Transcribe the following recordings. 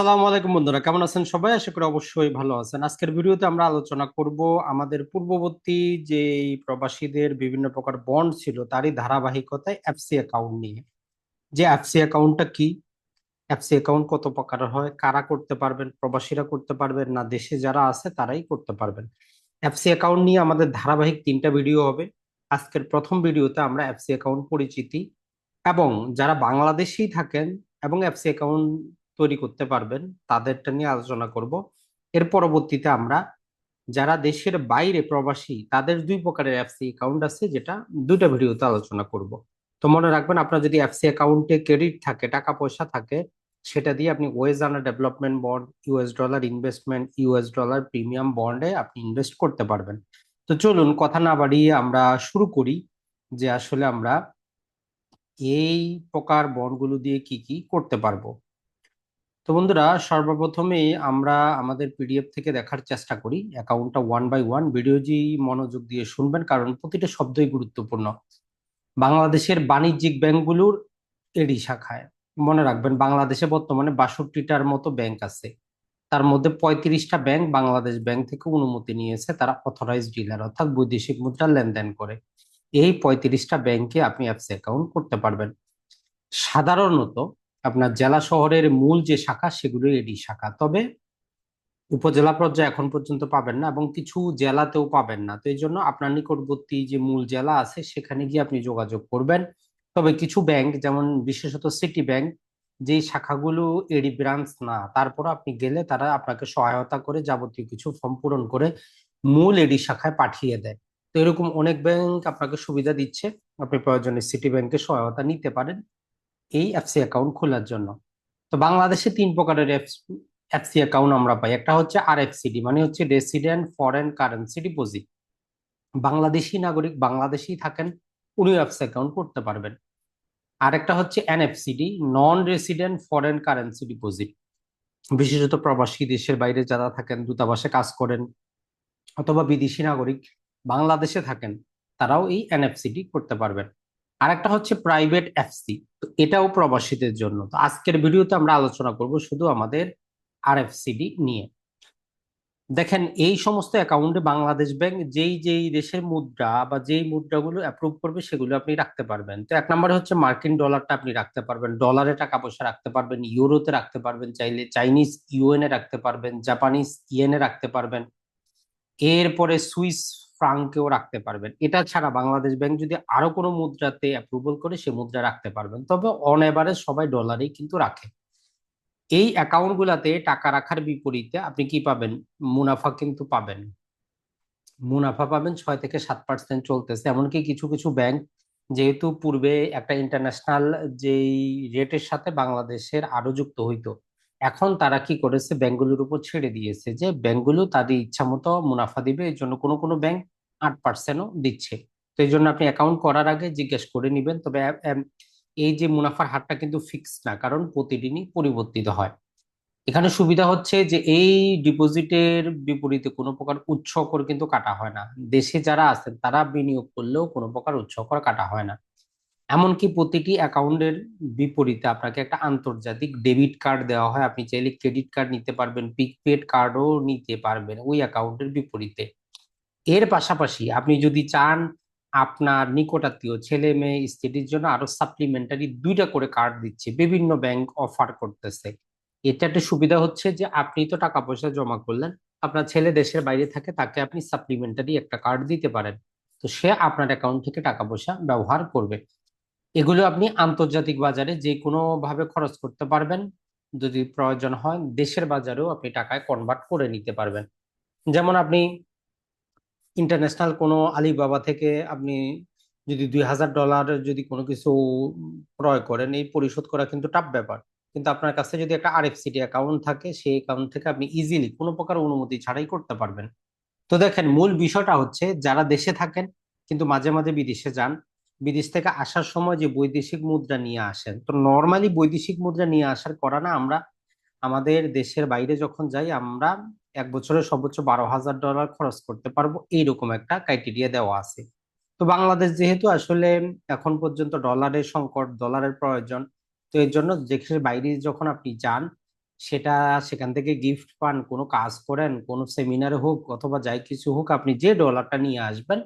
সালামু আলাইকুম বন্ধুরা, কেমন আছেন সবাই? আশা করি অবশ্যই ভালো আছেন। আজকের ভিডিওতে আমরা আলোচনা করব আমাদের পূর্ববর্তী যে প্রবাসীদের বিভিন্ন প্রকার বন্ড ছিল তারই ধারাবাহিকতায় এফসি অ্যাকাউন্ট নিয়ে। যে এফসি অ্যাকাউন্টটা কি? এফসি অ্যাকাউন্ট কত প্রকার হয়? কারা করতে পারবেন? প্রবাসীরা করতে পারবেন না? দেশে যারা আছে তারাই করতে পারবেন। এফসি অ্যাকাউন্ট নিয়ে আমাদের ধারাবাহিক তিনটা ভিডিও হবে। আজকের প্রথম ভিডিওতে আমরা এফসি অ্যাকাউন্ট পরিচিতি এবং যারা বাংলাদেশেই থাকেন এবং এফসি অ্যাকাউন্ট তৈরি করতে পারবেন, তাদেরটা নিয়ে আলোচনা করব। এর পরবর্তীতে আমরা যারা দেশের বাইরে প্রবাসী, তাদের দুই প্রকারের এফসি অ্যাকাউন্ট আছে, যেটা দুইটা ভিডিওতে আলোচনা করব। তো মনে রাখবেন, আপনার যদি এফসি অ্যাকাউন্টে ক্রেডিট থাকে, টাকা পয়সা থাকে, সেটা দিয়ে আপনি wage under development bond US dollar investment US dollar premium বন্ডে আপনি ইনভেস্ট করতে পারবেন। তো চলুন, কথা না বাড়িয়ে আমরা শুরু করি যে আসলে আমরা এই প্রকার বন্ডগুলো দিয়ে কি কি করতে পারব। তো বন্ধুরা সর্বপ্রথমে আমরা আমাদের পিডিএফ থেকে দেখার চেষ্টা করি। অ্যাকাউন্টটা ওয়ান বাই ওয়ান ভিডিওজি মনোযোগ দিয়ে শুনবেন, কারণ প্রতিটা শব্দই গুরুত্বপূর্ণ। বাংলাদেশের বাণিজ্যিক ব্যাংকগুলোর এডি শাখায়। মনে রাখবেন, বাংলাদেশে বর্তমানে বাষট্টিটার মতো ব্যাংক আছে। তার মধ্যে পঁয়ত্রিশটা ব্যাংক বাংলাদেশ ব্যাংক থেকে অনুমতি নিয়েছে, তারা অথরাইজ ডিলার অর্থাৎ বৈদেশিক মুদ্রা লেনদেন করে। এই পঁয়ত্রিশটা ব্যাংকে আপনি অ্যাপস অ্যাকাউন্ট করতে পারবেন। সাধারণত আপনার জেলা শহরের মূল যে শাখা সেগুলো এডি শাখা। তবে উপজেলা পর্যায়ে এখন পর্যন্ত পাবেন না এবং কিছু জেলাতেও পাবেন না। তো এই জন্য আপনার নিকটবর্তী যে মূল জেলা আছে, সেখানে গিয়ে আপনি যোগাযোগ করবেন। তবে কিছু ব্যাংক, যেমন বিশেষত সিটি ব্যাংক, যে শাখাগুলো এডি ব্রাঞ্চ না তারপর আপনি গেলে তারা আপনাকে সহায়তা করে যাবতীয় কিছু ফর্ম পূরণ করে মূল এডি শাখায় পাঠিয়ে দেয়। তো এরকম অনেক ব্যাংক আপনাকে সুবিধা দিচ্ছে। আপনি প্রয়োজনে সিটি ব্যাংকের সহায়তা নিতে পারেন। এই এফসি অ্যাকাউন্ট খোলার জন্য। তো বাংলাদেশে তিন প্রকারের এফসি অ্যাকাউন্ট আমরা পাই। একটা হচ্ছে আর এফসিডি মানে হচ্ছে resident foreign currency deposit Bangladeshi নাগরিক বাংলাদেশেই থাকেন উনি এফসি অ্যাকাউন্ট করতে পারবেন। আরেকটা হচ্ছে NFCD non resident foreign currency deposit বিশেষত প্রবাসী দেশের বাইরে যারা থাকেন, দূতাবাসে কাজ করেন, অথবা বিদেশি নাগরিক বাংলাদেশে থাকেন, তারাও এই এনএফসিডি করতে পারবেন। আরেকটা হচ্ছে প্রাইভেট এফসি তো এটাও প্রবাসীদের জন্য। তো আজকের ভিডিওতে আমরা আলোচনা করব শুধু আমাদের আরএফসিডি নিয়ে। দেখেন, এই সমস্ত অ্যাকাউন্টে বাংলাদেশ ব্যাংক যেই যেই দেশের মুদ্রা বা যেই মুদ্রাগুলো অ্যাপ্রুভ করবে সেগুলো আপনি রাখতে পারবেন। তো এক নম্বরে হচ্ছে মার্কিন ডলারটা আপনি রাখতে পারবেন। ডলারে টাকা পয়সা রাখতে পারবেন ইউরোতে রাখতে পারবেন, চাইলে চাইনিজ ইউএনএ রাখতে পারবেন জাপানিজ ইয়েনে রাখতে পারবেন। এরপরে সুইস ফ্রাঙ্কেও রাখতে পারবেন। এটা ছাড়া বাংলাদেশ ব্যাংক যদি আরও কোনো মুদ্রাতে অ্যাপ্রুভাল করে, সে মুদ্রা রাখতে পারবেন। তবে অন এভারেজ সবাই ডলারেই কিন্তু রাখে। এই অ্যাকাউন্ট গুলাতে টাকা রাখার বিপরীতে আপনি কি পাবেন? মুনাফা কিন্তু পাবেন। মুনাফা পাবেন ছয় থেকে সাত পার্সেন্ট চলতেছে। এমনকি কিছু কিছু ব্যাংক যেহেতু পূর্বে একটা ইন্টারন্যাশনাল যেই রেটের সাথে বাংলাদেশের আরও যুক্ত হইতো। এখন তারা কি করেছে? ব্যাংকগুলোর উপর ছেড়ে দিয়েছে যে ব্যাংকগুলো তাদের ইচ্ছা মতো মুনাফা দিবে এই জন্য কোনো কোনো ব্যাংক আট পার্সেন্টও দিচ্ছে। তো এই জন্য আপনি অ্যাকাউন্ট করার আগে জিজ্ঞেস করে নিবেন। তবে এই যে মুনাফার হারটা কিন্তু ফিক্স না, কারণ প্রতিদিনই পরিবর্তিত হয়। এখানে সুবিধা হচ্ছে যে, এই ডিপোজিটের বিপরীতে কোনো প্রকার উৎসকর কিন্তু কাটা হয় না। দেশে যারা আছেন, তারা বিনিয়োগ করলেও কোনো প্রকার উৎসকর কাটা হয় না। এমনকি প্রতিটি অ্যাকাউন্টের বিপরীতে আপনাকে একটা আন্তর্জাতিক ডেবিট কার্ড দেওয়া হয়। আপনি চাইলে ক্রেডিট কার্ড নিতে পারবেন প্রিপেড কার্ডও নিতে পারবেন ওই অ্যাকাউন্টের বিপরীতে। এর পাশাপাশি আপনি যদি চান আপনার নিকটাত্মীয় ছেলে মেয়ে, স্ত্রীর জন্য আরও সাপ্লিমেন্টারি দুইটা করে কার্ড দিচ্ছে, বিভিন্ন ব্যাংক অফার করতেছে। এটা একটা সুবিধা হচ্ছে যে আপনি তো টাকা পয়সা জমা করলেন, আপনার ছেলে দেশের বাইরে থাকে, তাকে আপনি সাপ্লিমেন্টারি একটা কার্ড দিতে পারেন। তো সে আপনার অ্যাকাউন্ট থেকে টাকা পয়সা ব্যবহার করবে। এগুলো আপনি আন্তর্জাতিক বাজারে যে কোনো ভাবে খরচ করতে পারবেন। যদি প্রয়োজন হয়, দেশের বাজারেও আপনি টাকায় কনভার্ট করে নিতে পারবেন। যেমন আপনি ইন্টারন্যাশনাল কোনো আলিবাবা থেকে আপনি যদি দুই হাজার ডলার যদি কোনো কিছু ক্রয় করেন, এই পরিশোধ করা কিন্তু টাফ ব্যাপার। কিন্তু আপনার কাছে যদি একটা আরএফসিডি অ্যাকাউন্ট থাকে, সেই অ্যাকাউন্ট থেকে আপনি ইজিলি কোনো প্রকার অনুমতি ছাড়াই করতে পারবেন। তো দেখেন, মূল বিষয়টা হচ্ছে, যারা দেশে থাকেন, কিন্তু মাঝে মাঝে বিদেশে যান বিদেশ থেকে আসার সময় যে বৈদেশিক মুদ্রা নিয়ে আসেন। তো নর্মালি বৈদেশিক মুদ্রা নিয়ে আসার করা না, আমরা আমাদের দেশের বাইরে যখন যাই, আমরা এক বছরে সর্বোচ্চ বারো হাজার ডলার খরচ করতে পারব, এইরকম একটা ক্রাইটেরিয়া দেওয়া আছে। তো বাংলাদেশ যেহেতু আসলে এখন পর্যন্ত ডলারের সংকট ডলারের প্রয়োজন, তো এর জন্য দেশের বাইরে যখন আপনি যান, সেটা সেখান থেকে গিফট পান, কোনো কাজ করেন, কোনো সেমিনারে হোক অথবা যাই কিছু হোক, আপনি যে ডলারটা নিয়ে আসবেন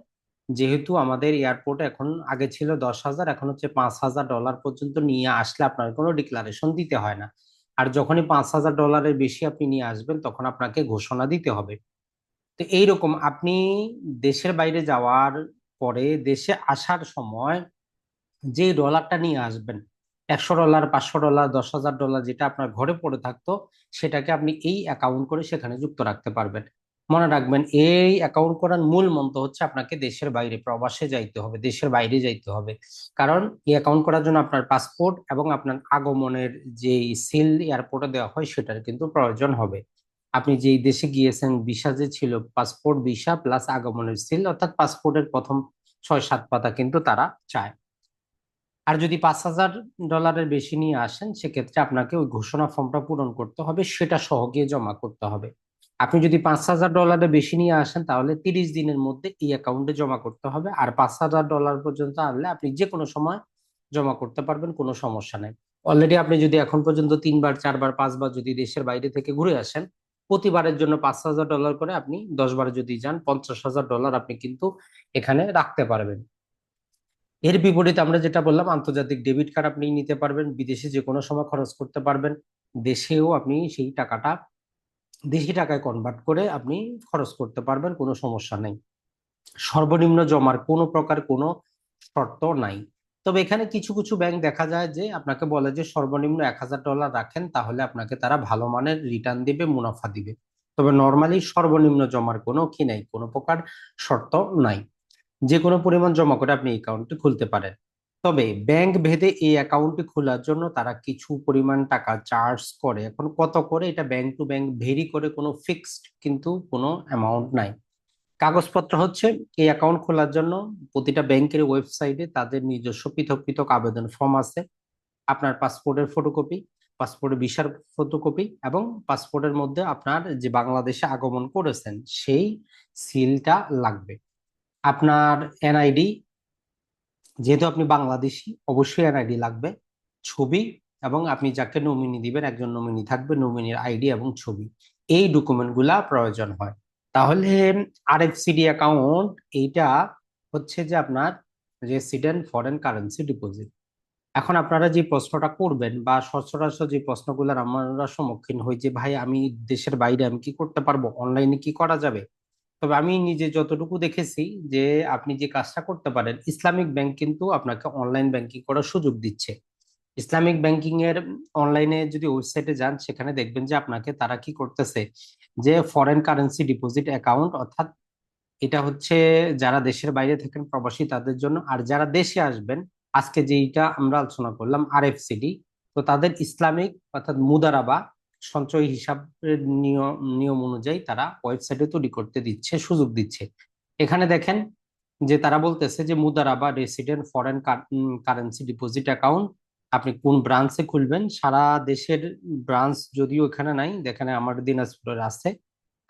যেহেতু আমাদের এয়ারপোর্টে এখন আগে ছিল দশ হাজার, এখন হচ্ছে পাঁচ হাজার ডলার পর্যন্ত নিয়ে আসলে আপনার কোনো ডিক্লারেশন দিতে হয় না। আর যখনই পাঁচ হাজার ডলারের বেশি আপনি নিয়ে আসবেন, তখন আপনাকে ঘোষণা দিতে হবে। তো এইরকম আপনি দেশের বাইরে যাওয়ার পরে দেশে আসার সময় যে ডলারটা নিয়ে আসবেন, একশো ডলার পাঁচশো ডলার দশ হাজার ডলার যেটা আপনার ঘরে পড়ে থাকতো, সেটাকে আপনি এই অ্যাকাউন্ট করে সেখানে যুক্ত রাখতে পারবেন। মনে রাখবেন, এই অ্যাকাউন্ট করার মূল মন্ত্র হচ্ছে আপনাকে দেশের বাইরে, প্রবাসে যাইতে হবে, দেশের বাইরে যাইতে হবে। কারণ এই অ্যাকাউন্ট করার জন্য আপনার পাসপোর্ট এবং আপনার আগমনের যে সিল এয়ারপোর্টে দেওয়া হয়, সেটার কিন্তু প্রয়োজন হবে। আপনি যেই দেশে গিয়েছেন ভিসা যে ছিল পাসপোর্ট ভিসা প্লাস আগমনের সিল অর্থাৎ পাসপোর্টের প্রথম ছয়, সাত পাতা কিন্তু তারা চায়। আর যদি পাঁচ হাজার ডলারের বেশি নিয়ে আসেন, সেক্ষেত্রে আপনাকে ওই ঘোষণা ফর্মটা পূরণ করতে হবে, সেটা সহ গিয়ে জমা করতে হবে। আপনি যদি পাঁচ হাজার ডলারের বেশি নিয়ে আসেন, তাহলে তিরিশ দিনের মধ্যে এই অ্যাকাউন্টে জমা করতে হবে। আর পাঁচ হাজার ডলার পর্যন্ত আনলে আপনি যে কোনো সময় জমা করতে পারবেন, কোনো সমস্যা নেই। অলরেডি আপনি যদি এখন পর্যন্ত তিনবার, চারবার, পাঁচবার যদি দেশের বাইরে থেকে ঘুরে আসেন, প্রতিবারের জন্য পাঁচ হাজার ডলার করে আপনি দশ বার যদি যান, পঞ্চাশ হাজার ডলার আপনি কিন্তু এখানে রাখতে পারবেন। এর বিপরীতে আমরা যেটা বললাম, আন্তর্জাতিক ডেবিট কার্ড আপনি নিতে পারবেন, বিদেশে যে কোনো সময় খরচ করতে পারবেন। দেশেও আপনি সেই টাকাটা দেশি টাকায় কনভার্ট করে আপনি খরচ করতে পারবেন, কোনো সমস্যা নেই। সর্বনিম্ন জমার কোনো প্রকার কোনো শর্ত নাই। তবে এখানে কিছু কিছু ব্যাংক দেখা যায় যে আপনাকে বলে যে সর্বনিম্ন এক হাজার ডলার রাখেন, তাহলে আপনাকে তারা ভালো মানের রিটার্ন দিবে, মুনাফা দিবে। তবে নর্মালি সর্বনিম্ন জমার কোনো কি নাই, কোনো প্রকার শর্ত নাই। যে কোনো পরিমাণ জমা করে আপনি অ্যাকাউন্টটি খুলতে পারেন। তবে ব্যাংক ভেদে এই অ্যাকাউন্টটি খোলার জন্য তারা কিছু পরিমাণ টাকা চার্জ করে। এখন কত করে? এটা ব্যাংক টু ব্যাংক ভেরি করে কোনো ফিক্সড কিন্তু কোনো অ্যামাউন্ট নাই। কাগজপত্র হচ্ছে, এই অ্যাকাউন্ট খোলার জন্য প্রতিটা ব্যাংকের ওয়েবসাইটে তাদের নিজস্ব পৃথক পৃথক আবেদন ফর্ম আছে। আপনার পাসপোর্টের ফটোকপি পাসপোর্টের ভিসার ফটোকপি এবং পাসপোর্টের মধ্যে আপনার যে বাংলাদেশে আগমন করেছেন, সেই সিলটা লাগবে। আপনার এনআইডি যেহেতু আপনি বাংলাদেশি, অবশ্যই এনআইডি লাগবে। ছবি এবং আপনি যাকে নমিনি দিবেন, একজন নমিনি থাকবে নমিনির আইডি এবং ছবি। এই ডকুমেন্টগুলা প্রয়োজন হয়। তাহলে আরএফসিডি অ্যাকাউন্ট এইটা হচ্ছে যে আপনার রেসিডেন্ট ফরেন কারেন্সি ডিপোজিট এখন আপনারা যে প্রশ্নটা করবেন বা সচরাচর যে প্রশ্নগুলোর আমরা সম্মুখীন হই যে, ভাই, আমি দেশের বাইরে আমি কি করতে পারব? অনলাইনে কি করা যাবে? তবে আমি নিজে যতটুকু দেখেছি যে আপনি যে কাজটা করতে পারেন, ইসলামিক ব্যাংক কিন্তু আপনাকে অনলাইন ব্যাংকিং করার সুযোগ দিচ্ছে। ইসলামিক ব্যাংকিং এর অনলাইনে যদি ওয়েবসাইটে যান, সেখানে দেখবেন যে আপনাকে তারা কি করতেছে যে ফরেন কারেন্সি ডিপোজিট অ্যাকাউন্ট অর্থাৎ এটা হচ্ছে যারা দেশের বাইরে থাকেন প্রবাসী, তাদের জন্য। আর যারা দেশে আসবেন, আজকে যেইটা আমরা আলোচনা করলাম আরএফসিডি তো তাদের ইসলামিক অর্থাৎ মুদারাবা সঞ্চয় হিসাবের নিয়ম নিয়ম অনুযায়ী তারা ওয়েবসাইটে তৈরি করতে দিচ্ছে, সুযোগ দিচ্ছে। এখানে দেখেন যে তারা বলতেছে যে Mudaraba resident foreign currency deposit account আপনি কোন ব্রাঞ্চে খুলবেন? সারা দেশের ব্রাঞ্চ যদিও এখানে নাই দেখেন আমার দিনাজপুরের আছে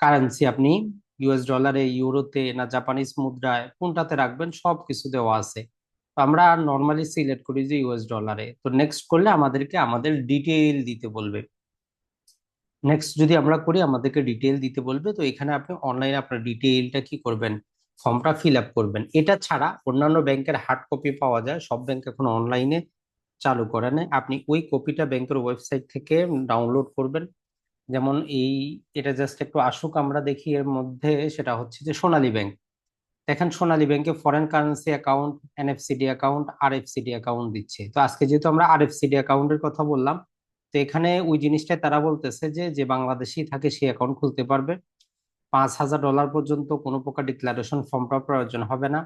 কারেন্সি আপনি ইউএস ডলারে ইউরোতে না জাপানিজ মুদ্রায় কোনটাতে রাখবেন? সব কিছু দেওয়া আছে। আমরা নর্মালি সিলেক্ট করি যে ইউএস ডলারে তো নেক্সট করলে আমাদেরকে আমাদের ডিটেইল দিতে বলবে। নেক্সট যদি আমরা করি, আমাদেরকে ডিটেল দিতে বলবে, তো এখানে আপনি অনলাইনে আপনার ডিটেইলটা কি করবেন? ফর্মটা ফিল আপ করবেন। এটা ছাড়া অন্যান্য ব্যাংকের হার্ড কপি পাওয়া যায়। সব ব্যাংক এখন অনলাইনে চালু করে নেয়। আপনি ওই কপিটা ব্যাংকের ওয়েবসাইট থেকে ডাউনলোড করবেন। যেমন এই, এটা জাস্ট একটু আসুক, আমরা দেখি এর মধ্যে সেটা হচ্ছে যে সোনালী ব্যাংক। দেখেন, সোনালী ব্যাংকে foreign currency account NFCD account আর এফসিডি অ্যাকাউন্ট দিচ্ছে। তো আজকে যেহেতু আমরা আর এফসিডি অ্যাকাউন্টের কথা বললাম তো এখানে ওই জিনিসটাই তারা বলতেছে যে যে বাংলাদেশি থাকে সে অ্যাকাউন্ট খুলতে পারবে। পাঁচ হাজার ডলার পর্যন্ত কোনো প্রকার ডিক্লারেশন ফর্মটা প্রয়োজন হবে না।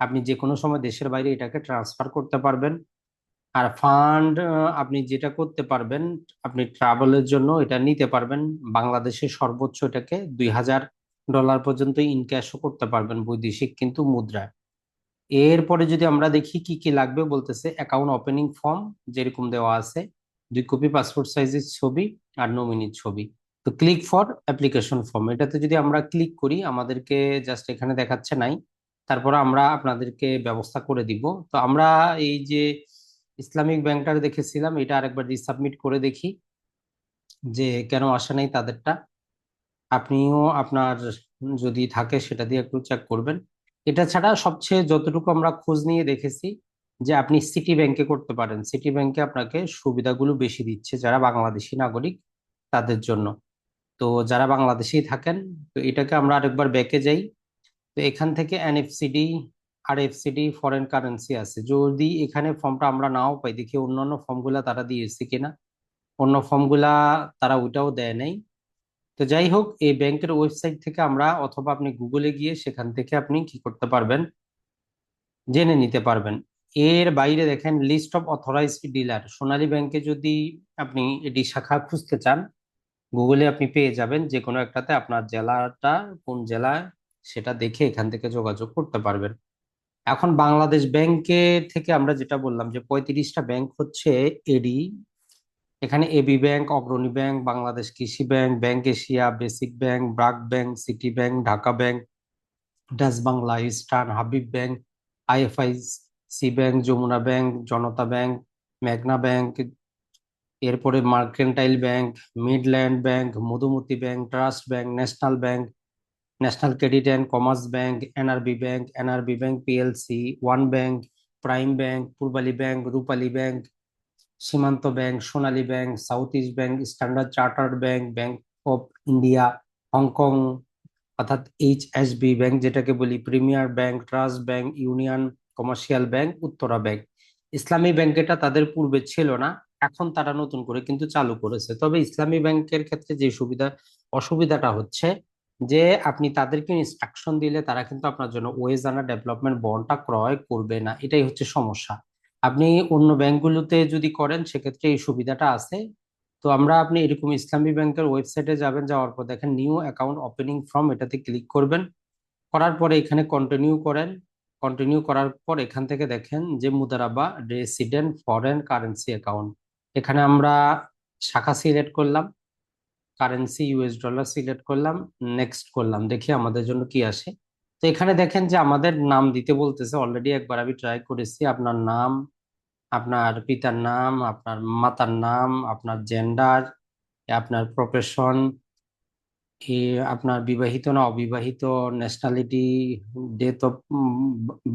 আপনি যে কোনো সময় দেশের বাইরে এটাকে ট্রান্সফার করতে পারবেন। আর ফান্ড আপনি যেটা করতে পারবেন, আপনি ট্রাভেলের জন্য এটা নিতে পারবেন। বাংলাদেশে সর্বোচ্চ এটাকে দুই হাজার ডলার পর্যন্ত ইনক্যাশও করতে পারবেন বৈদেশিক কিন্তু মুদ্রায়। এরপরে যদি আমরা দেখি কি কি লাগবে বলতেছে অ্যাকাউন্ট ওপেনিং ফর্ম যেরকম দেওয়া আছে। দুই কপি পাসপোর্ট সাইজের ছবি আর নমিনির ছবি। তো ক্লিক ফর অ্যাপ্লিকেশন ফর্ম এটাতে যদি আমরা ক্লিক করি, আমাদেরকে জাস্ট এখানে দেখাচ্ছে নাই, তারপর আমরা আপনাদেরকে ব্যবস্থা করে দিব। তো আমরা এই যে ইসলামিক ব্যাংকটার দেখেছিলাম, এটা আরেকবার রিসাবমিট করে দেখি, যে কেন আসে নাই তাদেরটা। আপনিও আপনার যদি থাকে সেটা দিয়ে একটু চেক করবেন। এটা ছাড়া সবচেয়ে যতটুকু আমরা খোঁজ নিয়ে দেখেছি যে আপনি সিটি ব্যাংকে করতে পারেন। সিটি ব্যাংকে আপনাকে সুবিধাগুলো বেশি দিচ্ছে যারা বাংলাদেশি নাগরিক তাদের জন্য। তো যারা বাংলাদেশেই থাকেন, তো এটাকে আমরা আরেকবার ব্যাকে যাই। তো এখান থেকে এনএফসিডি আর এফসিডি ফরেন কারেন্সি আছে। যদি এখানে ফর্মটা আমরা নাও পাই, দেখি অন্যান্য ফর্মগুলা তারা দিয়েছে কিনা। অন্য ফর্মগুলা তারা ওইটাও দেয় নাই। তো যাই হোক, এই ব্যাংকের ওয়েবসাইট থেকে আমরা অথবা আপনি গুগলে গিয়ে সেখান থেকে আপনি কি করতে পারবেন? জেনে নিতে পারবেন। এর বাইরে দেখেন list of authorised dealer Sonali ব্যাংকে যদি আপনি এটি শাখা খুঁজতে চান, গুগলে আপনি পেয়ে যাবেন যে কোনো একটাতে আপনার জেলাটা, কোন জেলায় সেটা দেখে এখান থেকে যোগাযোগ করতে পারবেন। এখন বাংলাদেশ ব্যাংকে থেকে আমরা যেটা বললাম যে পঁয়ত্রিশটা ব্যাংক হচ্ছে এডি। এখানে AB bank, Agrani bank, Bangladesh Krishi bank bank Asia, basic bank, BRAC bank, city bank, Dhaka bank, Dutch Bangla, eastern, Habib bank, IFIC bank, Jamuna bank, Janata bank, মেঘনা ব্যাংক, এরপরে mercantile bank, midland bank, Madhumati bank, trust bank, national bank, national credit and commerce bank, NRB bank NRB bank, PLC, one bank, prime bank, Pubali bank, Rupali bank, Shimanto bank, Sonali bank, south east bank, standard chartered bank bank of India, Hong Kong, অর্থাৎ HSB bank যেটাকে বলি, premier bank, trust bank, union commercial bank Uttara bank Islami bank এটা তাদের পূর্বে ছিল না, এখন তারা নতুন করে কিন্তু চালু করেছে। তবে ইসলামী ব্যাংকের ক্ষেত্রে যে সুবিধা, অসুবিধাটা হচ্ছে যে আপনি তাদেরকে ইনস্ট্রাকশন দিলে তারা কিন্তু আপনার জন্য ওয়েজ আনা ডেভেলপমেন্ট বন্ডটা ক্রয় করবে না। এটাই হচ্ছে সমস্যা। আপনি অন্য ব্যাংকগুলোতে যদি করেন, সেক্ষেত্রে এই সুবিধাটা আছে। তো আমরা আপনি এরকম ইসলামী ব্যাংকের ওয়েবসাইটে যাবেন, যাওয়ার পর দেখেন নিউ অ্যাকাউন্ট ওপেনিং ফর্ম এটাতে ক্লিক করবেন। করার পরে এখানে কন্টিনিউ করেন। কন্টিনিউ করার পর এখান থেকে দেখেন যে মুদারাবা রেসিডেন্ট ফরেন কারেন্সি অ্যাকাউন্ট এখানে আমরা শাখা সিলেক্ট করলাম কারেন্সি ইউএস ডলার সিলেক্ট করলাম নেক্সট করলাম, দেখি আমাদের জন্য কি আসে। তো এখানে দেখেন যে আমাদের নাম দিতে বলতেছে অলরেডি একবার আমি ট্রাই করেছি, আপনার নাম, আপনার পিতার নাম, আপনার মাতার নাম, আপনার জেন্ডার আপনার প্রফেশন আপনার বিবাহিত না অবিবাহিত ন্যাশনালিটি ডেথ অফ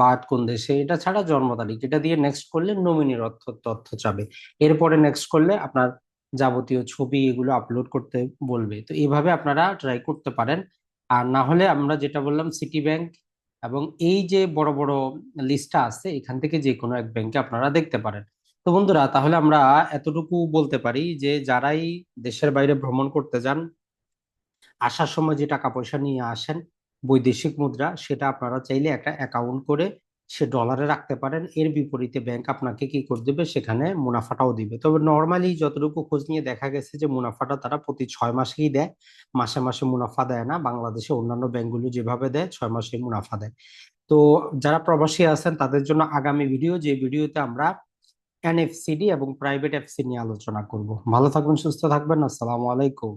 বার্থ কোন দেশে, এটা ছাড়া জন্ম তারিখ। এটা দিয়ে নেক্সট করলে নমিনির অর্থ, তথ্য চাবে। এরপরে নেক্সট করলে আপনার যাবতীয় ছবি এগুলো আপলোড করতে বলবে। তো এইভাবে আপনারা ট্রাই করতে পারেন। আর না হলে আমরা যেটা বললাম সিটি ব্যাংক এবং এই যে বড় বড় লিস্টটা আছে, এখান থেকে যে কোনো এক ব্যাংকে আপনারা দেখতে পারেন। তো বন্ধুরা, তাহলে আমরা এতটুকু বলতে পারি যে, যারাই দেশের বাইরে ভ্রমণ করতে যান আসার সময় যে টাকা পয়সা নিয়ে আসেন বৈদেশিক মুদ্রা, সেটা আপনারা চাইলে একটা অ্যাকাউন্ট করে সে ডলারে রাখতে পারেন। এর বিপরীতে ব্যাংক আপনাকে কি করে দেবে? সেখানে মুনাফাটাও দিবে। তবে নর্মালি যতটুকু খোঁজ নিয়ে দেখা গেছে যে মুনাফাটা তারা প্রতি ছয় মাসেই দেয়। মাসে মাসে মুনাফা দেয় না। বাংলাদেশে অন্যান্য ব্যাংকগুলো যেভাবে দেয়, ছয় মাসে মুনাফা দেয়। তো যারা প্রবাসী আছেন, তাদের জন্য আগামী ভিডিও যে ভিডিওতে আমরা এনএফসিডি এবং প্রাইভেট এফসি নিয়ে আলোচনা করব। ভালো থাকবেন, সুস্থ থাকবেন। আসসালামু আলাইকুম।